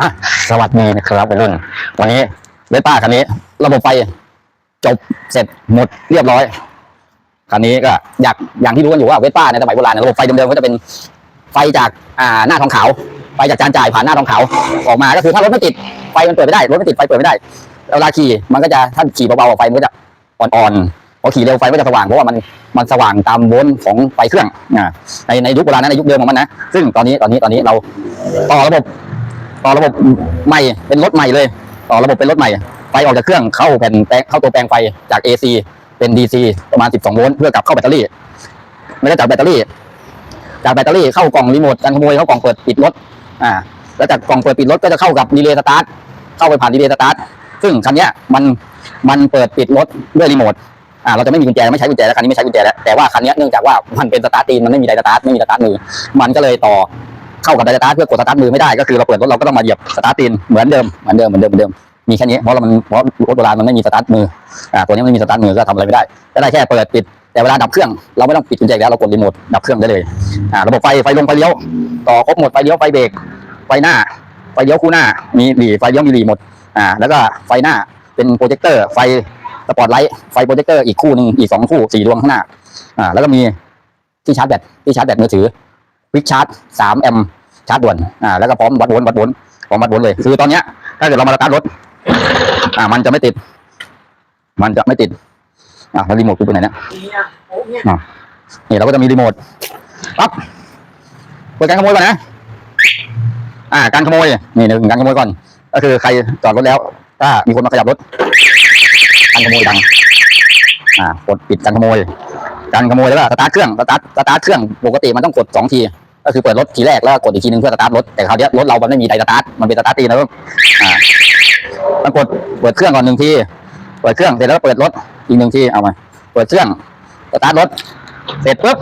อะสวัสดีนะครับวัยรุ่น วันนี้เวสป้าคันนี้ ระบบไฟจบเสร็จหมดเรียบร้อยคันนี้ก็อยากอย่างที่รู้กันอยู่ว่าเวสป้าในสมัยโบราณระบบไฟเดิมๆก็จะเป็นไฟจากอ่าหน้าทองขาวไฟจากจานจ่ายผ่านหน้าทองขาวออกมาก็คือถ้ารถไม่ติดไฟมันเปิดไม่ได้รถไม่ติดไฟเปิดไม่ได้เวลาขี่มันก็จะถ้าขี่เบาๆไฟมันก็จะอ่อนๆ พอขี่เร็วไฟก็จะสว่างเพราะว่ามันมันสว่างตามโวลต์ของไฟเครื่องอ่าในในยุคโบราณนั้นในยุคเดิมของมันนะซึ่งตอนนี้ตอนนี้ตอนนี้เราต่อระบบต่อระบบใหม่เป็นรถใหม่เลย ต่อระบบเป็นรถใหม่ไฟออกจากเครื่องเข้าแผ่นแปลงเข้าตัวแปลงไฟจาก AC เป็น DC ประมาณ 12 โวลต์เพื่อกลับเข้าแบตเตอรี่ไม่ได้จากแบตเตอรี่ จากแบตเตอรี่เข้ากล่องรีโมทการขโมยเข้ากล่องเปิดปิดรถอ่าแล้วจากกล่องเปิดปิดรถก็จะเข้ากับดีเลย์สตาร์ทเข้าไปผ่านดีเลย์สตาร์ทซึ่งคันนี้มันมันเปิดปิดรถด้วยรีโมท อ่าเราจะไม่มีกุญแจไม่ใช้กุญแจแล้วคันนี้ไม่ใช้กุญแจแล้วแต่ว่าคันนี้เนื่องจากว่ามันเป็นสตาร์ทตีนมันไม่มีไดสตาร์ทไม่มีสตาร์ทมือมันก็เลยต่อเข้ากับไดสตาร์ทเพื่อกดสตาร์ทมือไม่ได้ก็คือเราเปิดรถเราก็ต้องมาเหยียบสตาร์ทตีนเหมือนเดิมเหมือนเดิมเหมือนเดิมเหมือนเดิมมีแค่นี้เพราะเรามันเพราะรถโบราณมันไม่มีสตาร์ทมืออ่าตัวนี้ไม่มีสตาร์ทมือก็ทำอะไรไม่ได้ก็ได้แค่เปิดปิดแต่เวลาดับเครื่องเราไม่ต้องปิดกุญแจแล้วเรากดรีโมทดับเครื่องได้เลยอ่าระบบไฟไฟลงไฟเลี้ยวต่อครบหมดไฟเลี้ยวไฟเบรกไฟหน้าไฟเลี้ยวคู่หน้ามีหลีไฟเลี้ยวมีหลีหมดอ่าแล้วก็ไฟหน้าเป็นโปรเจคเตอร์ไฟ สปอตไลท์ไฟโปรเจคเตอร์อีกคู่หนึ่งอีกสองคู่สี่ดวงข้างหน้าอ่าแล้วก็มีที่ชาร์จแบตที่ชาร์จแบตมือถือวิกชาร์จสามแอมป์ชาร์จด่วนอ่าแล้วก็พร้อมวัดโวลต์วัดโวลต์พร้อมวัดโวลต์เลย คือตอนเนี้ยถ้าเกิดเรามาสตาร์ทรถอ่ามันจะไม่ติด มันจะไม่ติดอ่าแล้วรีโมทกูไปไหนเนี่ยอ่านี่เราก็จะมีรีโมทปั๊บเปิดการขโมยก่อนนะอ่า การขโมยนี่หนึ่งการขโมยก่อน ก็คือใครจอดรถแล้ว ถ้ามีคนมาขยับรถ การขโมยดัง อ่ากดปิดการขโมยการขโมยแล้วก็สตาร์ทเครื่องสตาร์ทสตาร์ทเครื่องปกติมันต้องกดสองที ก็คือเปิดรถทีแรกแล้วกดอีกทีนึงเพื่อสตาร์ทรถแต่คราวนี้รถเรามันไม่มีไดสตาร์ทมันเป็นสตาร์ทตีนแล้วอ่าต้องกดเปิดเครื่องก่อนหนึ่งทีเปิดเครื่องเสร็จแล้วก็เปิดรถอีกหนึ่งทีเอามา เปิดเครื่องสตาร์ทรถเสร็จปุ๊บ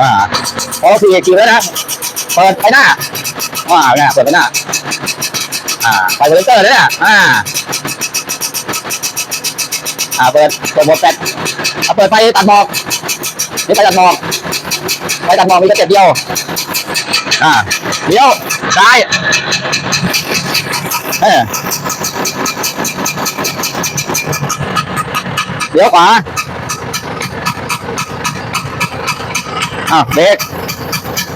อ่าพอสี่ทีแล้วนะ เปิดไปหน้า ว้าวเนี่ยเปิดไปหน้าอ่าไฟโปรเจคเตอร์เลยเนี่ยอ่าอ่าเปิดเปิดหมดแฟลชเอาเปิดไฟตัดหมอกนี่ไฟตัดหมอกไฟตัดหมอกมีแค่เจ็ดเดียวอ่าเลี้ยวซ้ายเออเลี้ยวขวาอ้าวเบรก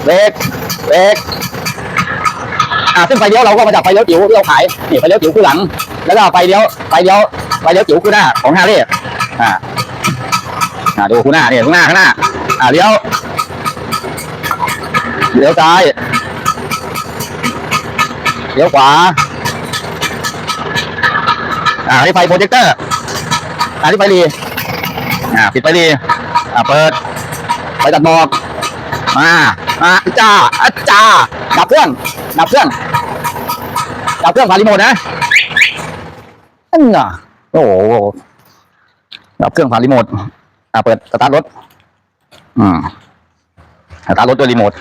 เบรกเบรก อ่าซึ่งไฟเลี้ยวเราก็มาจากไฟเลี้ยวจิ๋วที่เราขายนี่ไฟเลี้ยวจิ๋วคู่หลัง แล้วก็ไฟเลี้ยวไฟเลี้ยวไฟเลี้ยวจิ๋วคู่หน้าของฮาร์เลย์อ่าอ่าดูคู่หน้าเนี่ยข้างหน้าข้างหน้าอ่าเลี้ยวเลี้ยวซ้ายเลี้ยวขวาอ่าอันนี่ไฟโปรเจคเตอร์อันนี้ไฟรีอ่าปิดไฟรีอ่าเปิดไฟตัดหมอกมาอ่าจ้าอะจ้าดับเครื่องดับเครื่อง ดับเครื่องผ่านรีโมทนะนั่นน่ะโอ้โหดับเครื่องผ่านรีโมทอ่าเปิดสตาร์ทรถอืมสตาร์ทรถด้วยรีโมท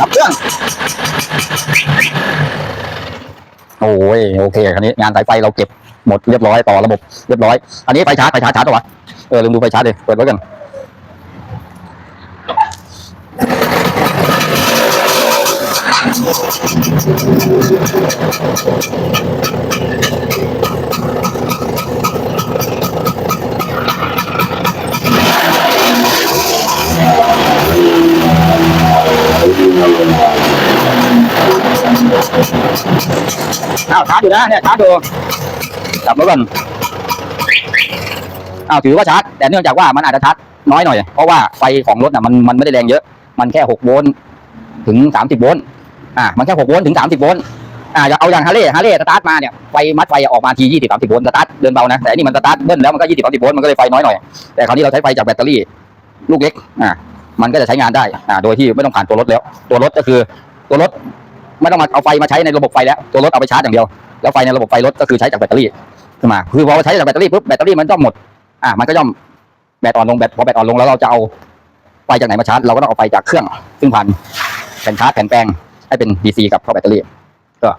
ดับเครื่อง โอ้ยโอเคคันนี้งานสายไฟเราเก็บหมดเรียบร้อยต่อระบบเรียบร้อย อันนี้ไฟชาร์จไฟชาร์จชาร์จตัวะเออลืมดูไฟชาร์จเลยเปิดไว้กัน อ้าวชาร์จอยู่นะเนี่ยชาร์จดูจับไว้ก่อนอ้าวถือว่าชาร์จแต่เนื่องจากว่ามันอาจจะชาร์จน้อยหน่อย เพราะว่าไฟของรถน่ะมันมันไม่ได้แรงเยอะ มันแค่หกโวลต์ถึงสามสิบโวลต์อ่ามันแค่หกโวลต์ถึงสามสิบโวลต์ อ่าเอาอย่างฮาร์เลย์ฮาร์เลย์สตาร์ทมาเนี่ยไฟมัดไฟออกมาทียี่สิบสามสิบโวลต์สตาร์ทเดินเบานะแต่อันนี่มันสตาร์ทเบิ้ลแล้วมันก็ยี่สิบสามสิบโวลต์มันก็เลยไฟน้อยหน่อยแต่คราวนี้เราใช้ไฟจากแบตเตอรี่ลูกเล็กอ่ามันก็จะใช้งานได้อ่าโดยที่ไม่ต้องผ่านตัวรถแล้ว ตัวรถก็คือตัวรถไม่ต้องมาเอาไฟมาใช้ในระบบไฟแล้ว ตัวรถเอาไปชาร์จอย่างเดียว แล้วไฟในระบบไฟรถก็คือใช้จากแบตเตอรี่ขึ้นมาคือพอใช้จากแบตเตอรี่ปุ๊บแบตเตอรี่มันต้องหมดอ่ามันก็ย่อมแบตอ่อนลงแบตพอแบตอ่อนลงแล้วเราจะเอาไฟจากไหนมาชาร์จเราก็ต้องเอาไฟจากเครื่อง ซึ่งผ่านแผ่นชาร์จแผ่นแปลงให้เป็น DC กับเข้าแบตเตอรี่ ก็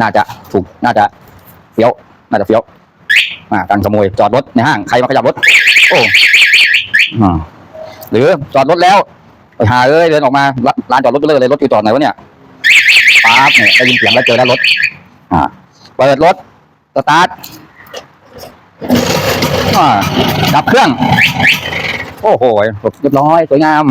น่าจะถูกน่าจะเฟี้ยวน่าจะเฟี้ยวอ่าการขโมยจอดรถในห้างใครมาขยับรถ โอ้อ่าหรือจอดรถแล้วไปหาเอ้ยเดินออกมาร้านจอดรถไปเลยเลยรถอยู่จอดไหนวะเนี่ยป๊าบเนี่ยได้ยินเสียงแล้วเจอแล้วรถ อ่าเปิดรถสตาร์ทอ่าดับเครื่อง โอ้โหเรียบร้อยสวยงาม